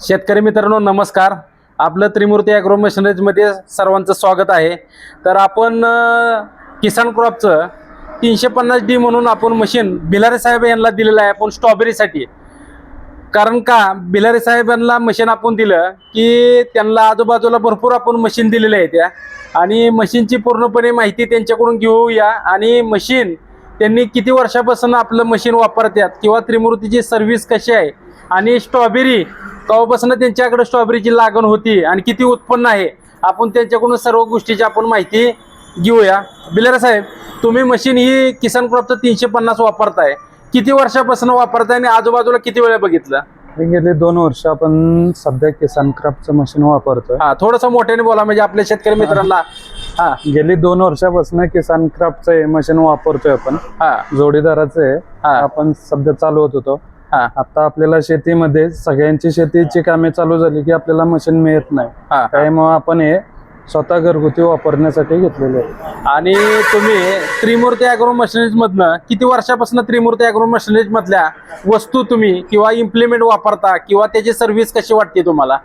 शेतकरी मित्रांनो नमस्कार. आपलं त्रिमूर्ती ॲग्रो मशिनरीजमध्ये सर्वांचं स्वागत आहे. तर आपण किसान क्रॉपचं तीनशे पन्नास डी म्हणून आपण मशीन भिलारे साहेब यांना दिलेलं आहे. आपण स्ट्रॉबेरीसाठी कारण का बिलारे साहेबांना मशीन आपण दिलं की त्यांना आजूबाजूला भरपूर आपण मशीन दिलेल्या आहे त्या आणि मशीनची पूर्णपणे माहिती त्यांच्याकडून घेऊया आणि मशीन त्यांनी किती वर्षापासून आपलं मशीन वापरतात किंवा त्रिमूर्तीची सर्व्हिस कशी आहे. आणि स्ट्रॉबेरी केव्हापासून त्यांच्याकडे स्ट्रॉबेरीची लागण होती आणि किती उत्पन्न आहे आपण त्यांच्याकडून सर्व गोष्टीची आपण माहिती घेऊया. बिलारे साहेब तुम्ही मशीन ही किसान क्रॉपचं तीनशे पन्नास वापरताय. किती वर्षापासून वापरताय आणि आजूबाजूला किती वेळा बघितलं? गेले दोन वर्ष आपण सध्या किसान क्राफ्टचं मशीन वापरतोय. हा थोडस मोठ्याने बोला म्हणजे आपल्या शेतकरी मित्रांना. हा. गेली दोन वर्षापासून किसान क्राफ्टचं मशीन वापरतोय आपण. हा. जोडीदाराचं आहे. आपण सध्या चालवत होतो. हा. आता आपल्याला शेतीमध्ये सगळ्यांची शेतीची कामे चालू झाली की आपल्याला मशीन मिळत नाही. हा. त्यामुळे आपण हे स्वतः घरगुती वापरण्यासाठी घेतलेले आहे. आणि तुम्ही त्रिमूर्ती अॅग्रो मशिनरीज मधनं किती वर्षापासून त्रिमूर्ती अॅग्रो मशिनरीज मधल्या वस्तू तुम्ही किंवा इम्प्लिमेंट वापरता किंवा त्याची सर्व्हिस कशी वाटते तुम्हाला?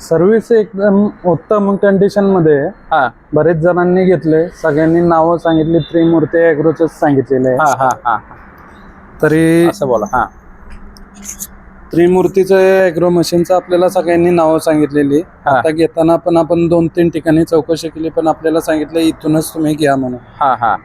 सर्व्हिस एकदम उत्तम कंडिशनमध्ये आहे. हा. बरेच जणांनी घेतले. सगळ्यांनी नावं सांगितली. त्रिमूर्ती अॅग्रोच सांगितलेले हा हा हा. तरी असं बोला. हा. त्रिमूर्तीचं अॅग्रो मशीनचं आपल्याला सगळ्यांनी नावं सांगितलेली. हा. आता घेताना पण आपण दोन तीन ठिकाणी चौकशी केली पण आपल्याला सांगितलं इथूनच तुम्ही घ्या म्हणून. हा हा.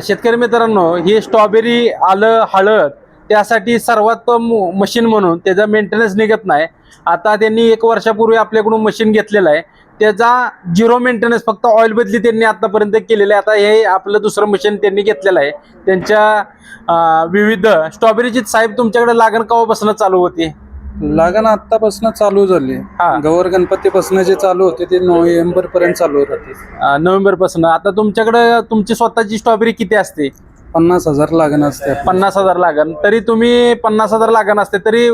शेतकरी मित्रांनो ही स्ट्रॉबेरी आलं हळद त्यासाठी सर्वात मशीन म्हणून त्याचा मेंटेनन्स निघत नाही. आता त्यांनी एक वर्षापूर्वी आपल्याकडून मशीन घेतलेलं आहे. त्याचा झिरो मेंटेनन्स फक्त ऑइल बदली त्यांनी आतापर्यंत केलेलं आहे. आता हे आपलं दुसरं मशीन त्यांनी घेतलेलं आहे. त्यांच्या विविध स्ट्रॉबेरीची साहेब तुमच्याकडे लागण केव्हापासून चालू होती? लागण आतापासून चालू झाली. हा. गौर गणपतीपासून जे चालू होते ते नोव्हेंबर पर्यंत चालू राहते नोव्हेंबरपासून आता तुमच्याकडे तुमची स्वतःची स्ट्रॉबेरी किती असते? पन्नास हजार लागण असते. पन्नास हजार लागन तरी तुम्ही पन्नास हजार लागण असते. तरी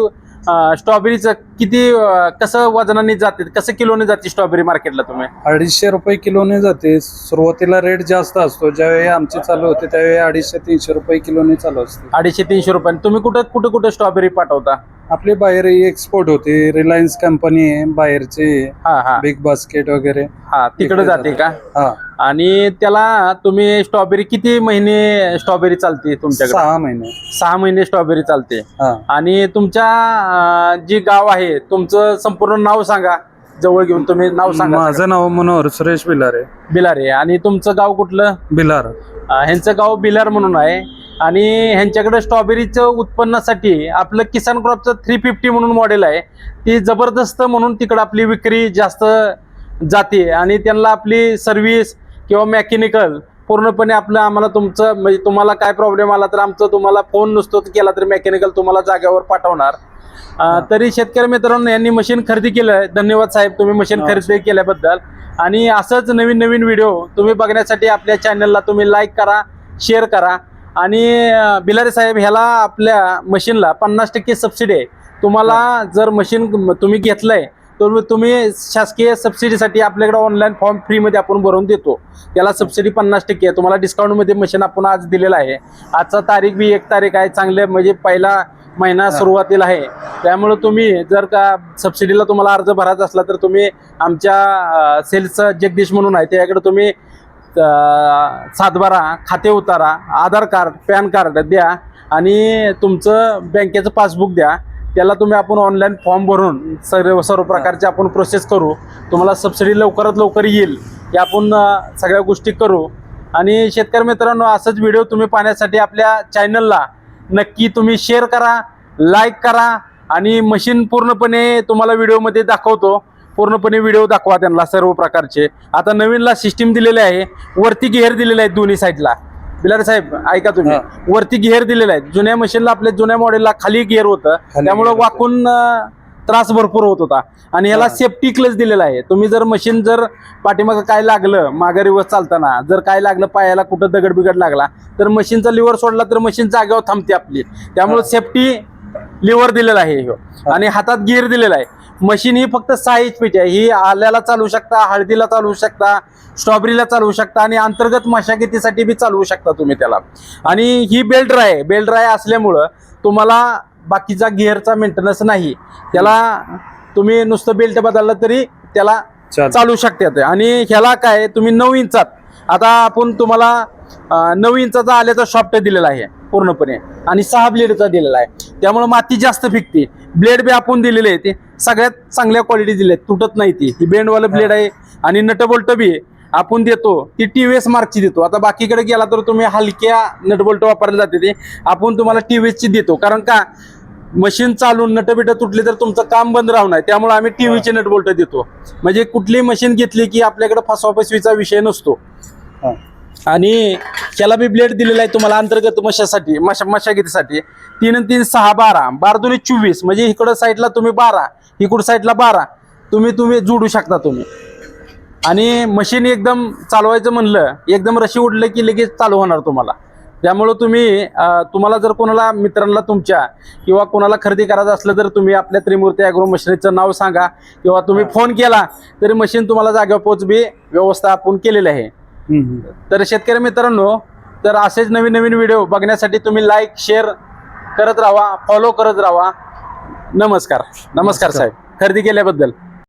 स्ट्रॉबेरीचं किती अं, कसं वजनाने जाते कसं किलोने जाते स्ट्रॉबेरी मार्केटला तुम्ही? अडीचशे रुपये किलोने जाते. सुरुवातीला रेट जास्त असतो. ज्यावेळी आमची चालू होते त्यावेळी अडीचशे तीनशे रुपये किलोने चालू असते. अडीचशे तीनशे रुपये. तुम्ही कुठं कुठं कुठं स्ट्रॉबेरी पाठवता? आपली बाहेर एक्सपोर्ट होते. रिलायन्स कंपनी आहे बाहेरचे हा हा. बिग बास्केट वगैरे. हा तिकडे जाते का? हा. आणि त्याला तुम्ही स्ट्रॉबेरी किती महिने स्ट्रॉबेरी चालते तुमच्याकडे? सहा महिने. सहा महिने स्ट्रॉबेरी चालते. हा. आणि तुमच्या अं, जी गाव आहे तुमचं संपूर्ण नाव सांगा. जवळ घेऊन तुम्ही नाव सांगा माझं नाव मनोहर सुरेश बिलारे. बिलारे. आणि तुमचं गाव कुठलं? बिलार. अं, ह्यांचं गाव बिलार म्हणून आहे. आणि ह्यांच्याकडे स्ट्रॉबेरीचं उत्पन्नासाठी आपलं किसान क्रॉपचं थ्री फिफ्टी म्हणून मॉडेल आहे. ती जबरदस्त म्हणून तिकडं आपली विक्री जास्त जाते आणि त्यांना आपली सर्व्हिस किंवा मेकॅनिकल पूर्णपणे आपलं आम्हाला तुमचं म्हणजे तुम्हाला काय प्रॉब्लेम आला तर आमचं तुम्हाला फोन नुसतो केला तर मेकॅनिकल तुम्हाला जागेवर पाठवणार. तरी शेतकरी मित्रांनो यांनी मशीन खरेदी केलं धन्यवाद साहेब तुम्ही मशीन. खरेदी केल्याबद्दल. आणि असंच नवीन नवीन व्हिडिओ तुम्ही बघण्यासाठी आपल्या चॅनलला तुम्ही लाईक करा शेअर करा. आणि बिलारे साहेब ह्याला आपल्या मशीनला पन्नास टक्के सबसिडी आहे. तुम्हाला जर मशीन तुम्ही घेतलंय तर तुम्ही शासकीय सबसिडीसाठी आपल्याकडे ऑनलाईन फॉर्म फ्रीमध्ये आपण भरून देतो. त्याला सबसिडी पन्नास टक्के आहे. तुम्हाला डिस्काउंटमध्ये मशीन आपण आज दिलेलं आहे. आजचा तारीख बी एक तारीख आहे. चांगले म्हणजे पहिला महिना सुरुवातीला आहे. त्यामुळे तुम्ही जर का सबसिडीला तुम्हाला अर्ज भरायचा असला तर तुम्ही आमच्या सेल्स जगदीश म्हणून आहे. त्याकडे तुम्ही सातबारा खाते उतारा आधार कार्ड पॅन कार्ड द्या आणि तुमचं बँकेचं पासबुक द्या. त्याला तुम्ही आपण ऑनलाईन फॉर्म भरून सर्व सर्व प्रकारचे आपण प्रोसेस करू. तुम्हाला सबसिडी लवकरात लवकर येईल. या आपण सगळ्या गोष्टी करू. आणि शेतकरी मित्रांनो असंच व्हिडिओ तुम्ही पाहण्यासाठी आपल्या चॅनलला नक्की तुम्ही शेअर करा लाईक करा आणि मशीन पूर्णपणे तुम्हाला व्हिडिओमध्ये दाखवतो. पूर्णपणे व्हिडिओ दाखवा त्यांना सर्व प्रकारचे. आता नवीनला सिस्टीम दिलेले आहे. वरती गिअर दिलेले आहेत दोन्ही साईडला बिलारे साहेब ऐका तुम्ही. वरती गिअर दिलेले आहेत. जुन्या मशीनला आपल्या जुन्या मॉडेलला खाली गिअर होतं. त्यामुळे. वाकून त्रास भरपूर होत होता. आणि याला. सेफ्टी क्लच दिलेला आहे. तुम्ही जर मशीन जर पाठीमागं काय लागलं मागे रिवर्स चालताना जर काय लागलं पायाला कुठं दगड बिगड लागला तर मशीनचा लिव्हर सोडला तर मशीन जागेवर थांबते आपली. त्यामुळे. सेफ्टी लिव्हर दिलेला आहे. आणि हातात गिअर दिलेला आहे. मशीन ही फक्त सहा एच पीची आहे. ही आल्याला चालू शकता हळदीला चालवू शकता स्ट्रॉबेरीला चालवू शकता आणि अंतर्गत मशागतीसाठी बी चालवू शकता तुम्ही त्याला. आणि ही बेल्ट ड्राय बेल्ट ड्राय असल्यामुळं तुम्हाला बाकीचा गिअरचा मेंटेनन्स नाही. त्याला तुम्ही नुसतं बेल्ट बदललं तरी त्याला चालू शकतात. आणि ह्याला काय तुम्ही नऊ इंचात. आता आपण तुम्हाला नऊ इंचाचा आल्याचा शॉफ्ट दिलेला आहे पूर्णपणे. आणि सहा ब्लेडचा दिलेला आहे. त्यामुळे माती जास्त फिकते. ब्लेड बी आपण दिलेले आहे ते सगळ्यात चांगल्या क्वालिटी दिले तुटत नाही ती. ही बेंडवालं ब्लेड आहे. आणि नटबोल्ट बी. आपण देतो. ती टी व्ही एस मार्कची देतो. आता बाकीकडे गेला तर तुम्ही हलक्या नटबोल्ट वापरले जाते ते. आपण तुम्हाला टी व्ही ची देतो. कारण का? मशीन चालून नटबिट तुटली तर तुमचं काम बंद राहणार त्यामुळे आम्ही टीव्हीचे नट बोल्ट देतो. म्हणजे कुठली मशीन घेतली की आपल्याकडे फसवा फसवीचा विषय नसतो. आणि त्याला बी ब्लेड दिलेला आहे तुम्हाला अंतर्गत मशासाठी मशा मशागतीसाठी. तीन तीन सहा बारा. बारा दोन्ही चोवीस. म्हणजे इकडं साईडला तुम्ही बारा इकडं साईडला बारा. तुम्ही तुम्ही जोडू शकता तुम्ही. आणि मशीन एकदम चालवायचं म्हणलं एकदम रशी उडलं की लगेच चालू होणार तुम्हाला. त्यामुळं तुम्ही तुम्हाला जर कोणाला मित्रांना तुमच्या किंवा कोणाला खरेदी करायचं असलं तर तुम्ही आपल्या त्रिमूर्ती ॲग्रो मशिनरीचं नाव सांगा. किंवा तुम्ही फोन केला तरी मशीन तुम्हाला जागेवर पोच बी व्यवस्था आपण केलेली आहे. तर शेतकरी मित्रांनो तर असेच नवीन नवीन व्हिडिओ बघण्यासाठी तुम्ही लाईक शेअर करत राहा फॉलो करत राहा. नमस्कार नमस्कार. साहेब. खरेदी केल्याबद्दल.